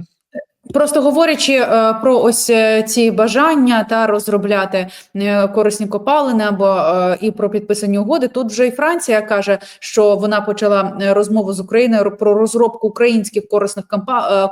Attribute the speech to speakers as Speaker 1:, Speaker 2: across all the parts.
Speaker 1: Bye. Просто говорячи е, про ось е, ці бажання та розробляти е, корисні копалини або і про підписані угоди, тут вже і Франція каже, що вона почала розмову з Україною про розробку українських корисних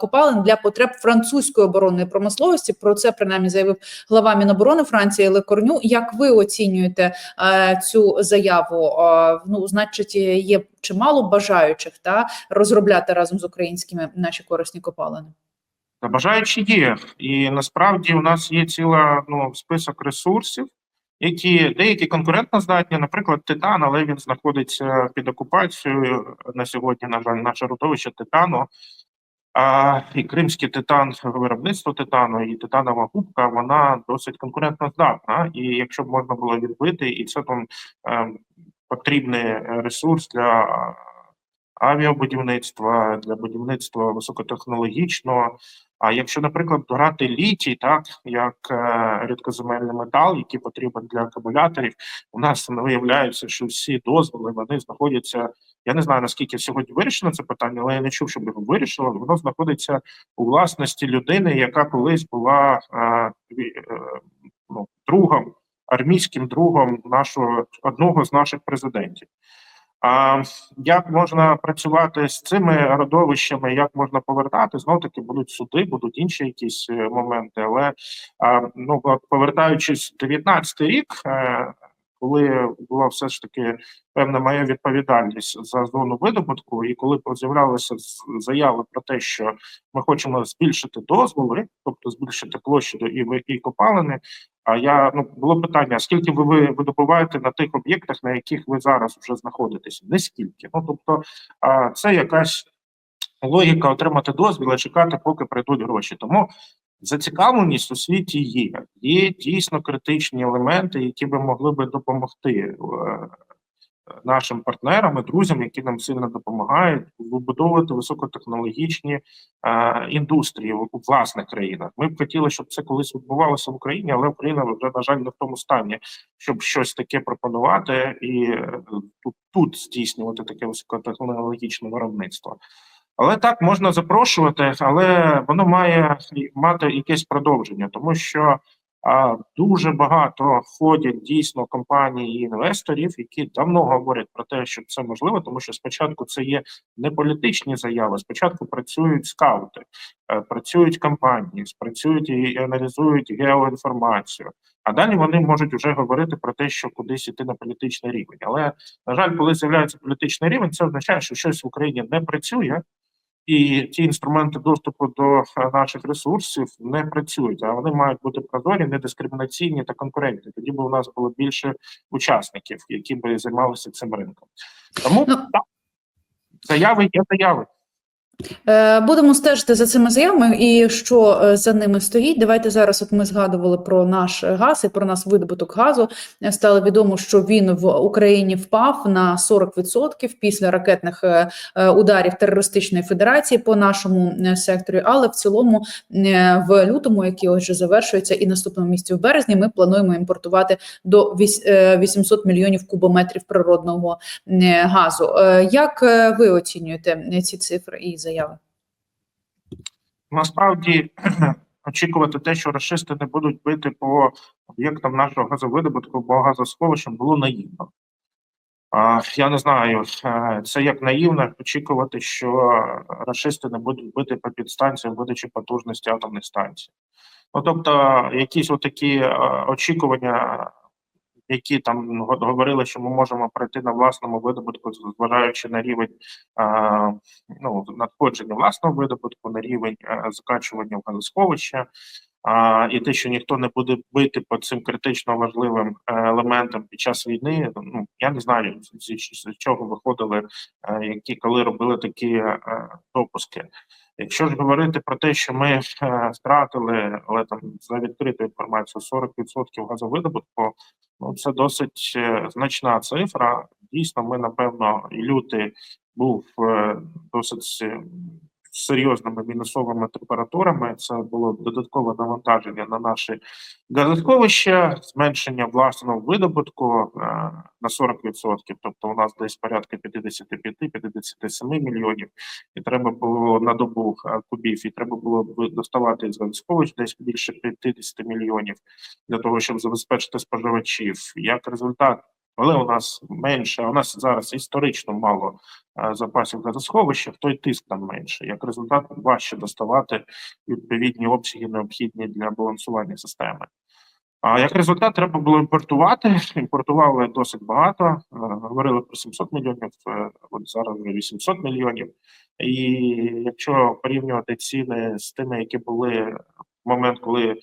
Speaker 1: копалин для потреб французької оборонної промисловості. Про це принаймні заявив глава Міноборони Франції Лекорню. Як ви оцінюєте цю заяву? Ну, значить, є чимало бажаючих та розробляти разом з українськими наші корисні копалини.
Speaker 2: Та бажаючі є, і насправді у нас є ціла ну список ресурсів, які деякі конкурентно здатні, наприклад, титан, але він знаходиться під окупацією на сьогодні. На жаль, наше родовище титану. А і кримський титан, виробництво титану і титанова губка, вона досить конкурентно здатна. І якщо б можна було відбити, і це там е, потрібний ресурс для авіабудівництва, для будівництва високотехнологічного. А якщо, наприклад, брати літій, так як е, рідкоземельний метал, який потрібен для акумуляторів, у нас виявляється, що всі дозволи вони знаходяться. Я не знаю наскільки сьогодні вирішено це питання, але я не чув, щоб його вирішили. Воно знаходиться у власності людини, яка колись була е, е, ну, другом, армійським другом нашого одного з наших президентів. А як можна працювати з цими родовищами, як можна повертати? Знов таки будуть суди, будуть інші якісь е, моменти. Але ну повертаючись 19 рік, е, коли була все ж таки певна моя відповідальність за зону видобутку, і коли з'являлися заяви про те, що ми хочемо збільшити дозволи, тобто збільшити площу і, і копалини. А я ну було питання: скільки ви, ви видобуваєте на тих об'єктах, на яких ви зараз вже знаходитеся? Не скільки. Ну тобто, а, це якась логіка отримати дозвіл, а чекати, поки прийдуть гроші. Тому зацікавленість у світі є. Є дійсно критичні елементи, які би могли би допомогти е, нашим партнерам і друзям, які нам сильно допомагають вибудовувати високотехнологічні е, індустрії у власних країнах. Ми б хотіли, щоб це колись відбувалося в Україні, але Україна вже на жаль не в тому стані, щоб щось таке пропонувати і е, тут, тут здійснювати таке високотехнологічне виробництво. Але так можна запрошувати, але воно має мати якесь продовження, тому що а, дуже багато ходять дійсно компаній і інвесторів, які давно говорять про те, що це можливо, тому що спочатку це є не політичні заяви. Спочатку працюють скаути, е, працюють компанії, працюють і аналізують геоінформацію. А далі вони можуть вже говорити про те, що кудись іти на політичний рівень. Але на жаль, коли з'являється політичний рівень, це означає, що щось в Україні не працює. І ті інструменти доступу до е, наших ресурсів не працюють, а вони мають бути прозорі, недискримінаційні та конкурентні. Тоді б у нас було більше учасників, які би займалися цим ринком. Тому
Speaker 1: Ну,
Speaker 2: так, заяви є заяви.
Speaker 1: Е, Будемо стежити за цими заявами і що е, за ними стоїть. Давайте зараз. От ми згадували про наш газ і про нас видобуток газу. Е, Стало відомо, що він в Україні впав на 40% після ракетних ударів терористичної федерації по нашому секторі. Але в цілому, в лютому, який ось вже завершується, і наступному місяці в березні, ми плануємо імпортувати до вісь- е, 800 мільйонів кубометрів природного газу. Як ви оцінюєте ці цифри і заяви?
Speaker 2: Насправді очікувати те, що рашисти не будуть бити по об'єктам нашого газовидобутку, бо газосховищем було наївно. Я не знаю, е, це як наївно очікувати, що рашисти не будуть бити по підстанціям видачі потужності атомних станцій. Ну тобто, якісь отакі е, очікування, які там го- говорили, що ми можемо пройти на власному видобутку, зважаючи на рівень е, ну, надходження власного видобутку, на рівень е, закачування в газосховище. А, і те, що ніхто не буде бити по цим критично важливим е, елементам під час війни, ну я не знаю з, з, з чого виходили, е, які коли робили такі е, допуски. Якщо ж говорити про те, що ми е, втратили, але там за відкритою інформацією 40% газовидобутку, ну це досить е, значна цифра. Дійсно, ми напевно і лютий був е, досить е, серйозними мінусовими температурами. Це було додаткове навантаження на наші газосховища, зменшення власного видобутку е, на 40%. Тобто у нас десь порядка 55-57 мільйонів, і треба було на добу е, кубів, і треба було доставати з газосховищ десь більше 50 мільйонів для того, щоб забезпечити споживачів. Як результат, але у нас менше, у нас зараз історично мало е, запасів газосховища, той тиск там менше. Як результат, важче доставати відповідні обсяги, необхідні для балансування системи. А як результат, треба було імпортувати. Імпортували досить багато. е, Говорили про 700 мільйонів, е, от зараз вже 800 мільйонів. І якщо порівнювати ціни з тими, які були в момент, коли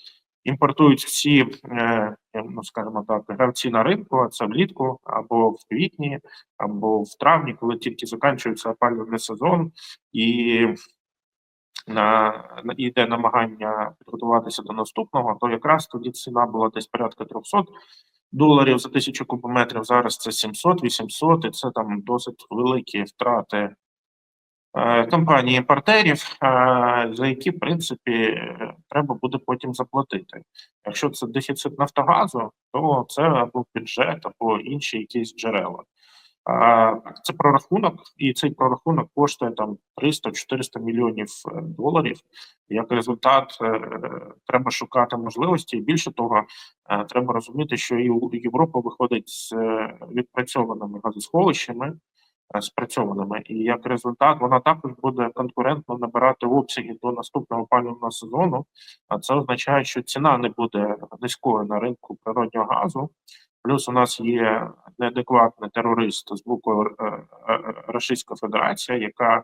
Speaker 2: імпортують всі, е, ну скажімо так, гравці на ринку, а це влітку або в квітні, або в травні, коли тільки закінчується опалювальний сезон, і на йде намагання підготуватися до наступного, то якраз тоді ціна була десь порядка 300 доларів за тисячу кубометрів. Зараз це 700-800, і це там досить великі втрати е, компанії імпортерів, е, за які, в принципі, треба буде потім заплатити. Якщо це дефіцит Нафтогазу, то це або бюджет, або інші якісь джерела. Це прорахунок, і цей прорахунок коштує там 300-400 мільйонів е, доларів. Як результат, треба шукати можливості. Більше того, треба розуміти, що і Європа виходить з відпрацьованими газосховищами, спрацьованими, і як результат, вона також буде конкурентно набирати обсяги до наступного опалювального сезону. А це означає, що ціна не буде низькою на ринку природнього газу. Плюс у нас є неадекватний терорист з боку е, е, Російська Федерація, яка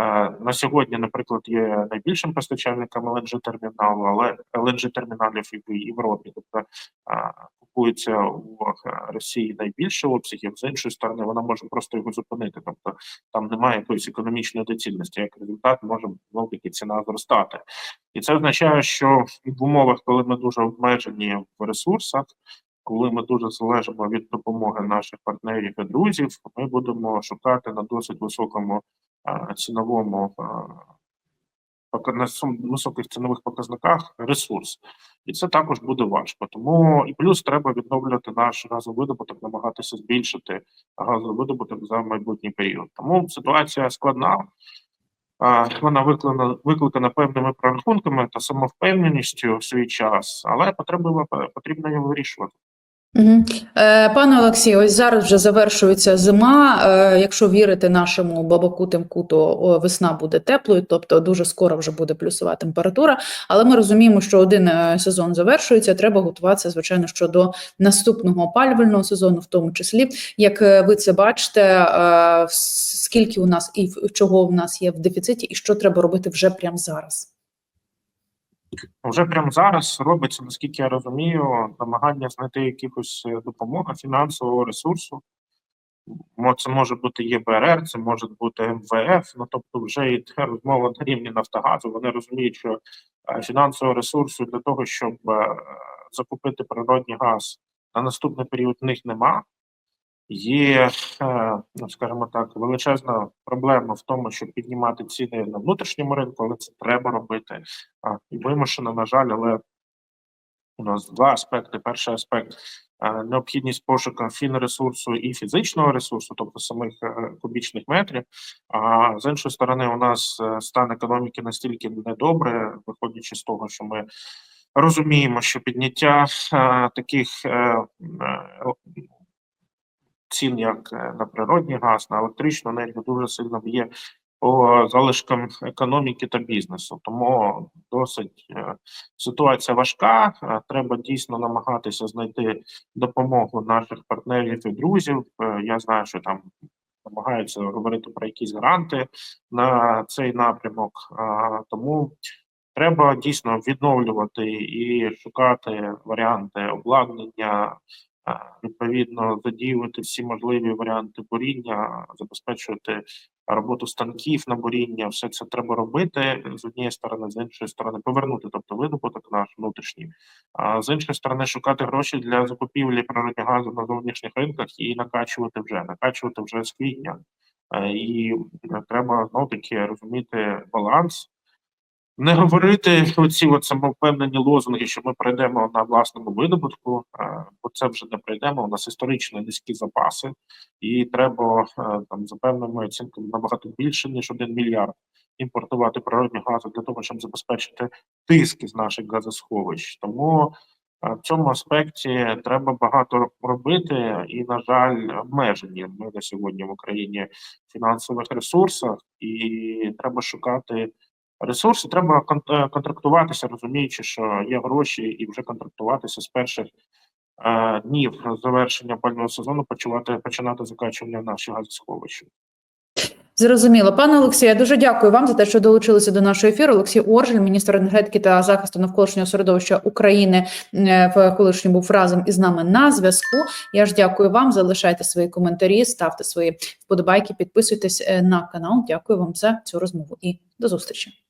Speaker 2: е, на сьогодні, наприклад, є найбільшим постачальником LNG терміналу, але LNG терміналів і в Європі, тобто е, купується у е, Росії найбільше обсягів. З іншої сторони, вона може просто його зупинити. Тобто там немає якоїсь економічної доцільності. Як результат, може знову таки ціна зростати, і це означає, що в умовах, коли ми дуже обмежені в ресурсах коли ми дуже залежимо від допомоги наших партнерів і друзів, ми будемо шукати на досить високому ціновому а, пока- на високих цінових показниках ресурс, і це також буде важко. Тому і плюс треба відновлювати наш газовидобуток, намагатися збільшити газовидобуток за майбутній період. Тому ситуація складна. Вона викликана, викликана певними прорахунками та самовпевненістю в свій час, але потрібно потрібно його вирішувати.
Speaker 1: Угу. Пане Олексію, ось зараз вже завершується зима. Е, якщо вірити нашому бабаку Тимку, то весна буде теплою, тобто дуже скоро вже буде плюсова температура. Але ми розуміємо, що один е, сезон завершується. Треба готуватися, звичайно, що до наступного опалювального сезону, в тому числі. Як ви це бачите, скільки у нас і чого в нас є в дефіциті, і що треба робити вже прямо зараз?
Speaker 2: Вже прямо зараз робиться, наскільки я розумію, намагання знайти якихось е, допомога фінансового ресурсу. Це може бути ЄБРР, це може бути МВФ. Ну тобто, вже йде розмова на рівні Нафтогазу. Вони розуміють, що е, фінансового ресурсу для того, щоб е, закупити природний газ на наступний період в них нема. Є, е, ну скажімо так, величезна проблема в тому, щоб піднімати ціни на внутрішньому ринку, але це треба робити. І вимушено, на жаль, але у нас два аспекти. Перший аспект е, необхідність пошуку фінресурсу і фізичного ресурсу, тобто самих е, кубічних метрів. А з іншої сторони, у нас стан економіки настільки недобре, виходячи з того, що ми розуміємо, що підняття таких цін, як е, на природний газ, на електричну енергію, дуже сильно б'є по залишкам економіки та бізнесу. Тому досить е, ситуація важка. Е, Треба дійсно намагатися знайти допомогу наших партнерів і друзів. Я знаю, що там намагаються говорити про якісь гранти на цей напрямок. Тому треба дійсно відновлювати і шукати варіанти обладнання. Відповідно, задіювати всі можливі варіанти буріння, забезпечувати роботу станків на буріння, все це треба робити з однієї сторони, з іншої сторони, повернути, тобто видобуток наш внутрішній, а з іншої сторони, шукати гроші для закупівлі природного газу на зовнішніх ринках і накачувати вже, накачувати вже з квітня. Е, І треба знов таки розуміти баланс. Не говорити оці от самовпевнені лозунги, що ми пройдемо на власному видобутку, е, бо це вже не пройдемо. У нас історично низькі запаси, і треба е, там за певними оцінками набагато більше ніж один мільярд імпортувати природнього газу для того, щоб забезпечити тиск із наших газосховищ. Тому е, в цьому аспекті треба багато робити, і на жаль, обмежені ми на сьогодні в Україні фінансових ресурсах, і треба шукати ресурси. Треба е, контрактуватися, розуміючи, що є гроші, і вже контрактуватися з перших е, днів завершення пального сезону, почувати починати закачування наших газосховищ.
Speaker 1: Зрозуміло, пане Олексію, я дуже дякую вам за те, що долучилися до нашого ефіру. Олексій Оржель, міністр енергетики та захисту навколишнього середовища України, е, в колишньому був разом із нами на зв'язку. Я ж дякую вам. Залишайте свої коментарі, ставте свої вподобайки, підписуйтесь е, на канал. Дякую вам за цю розмову і до зустрічі.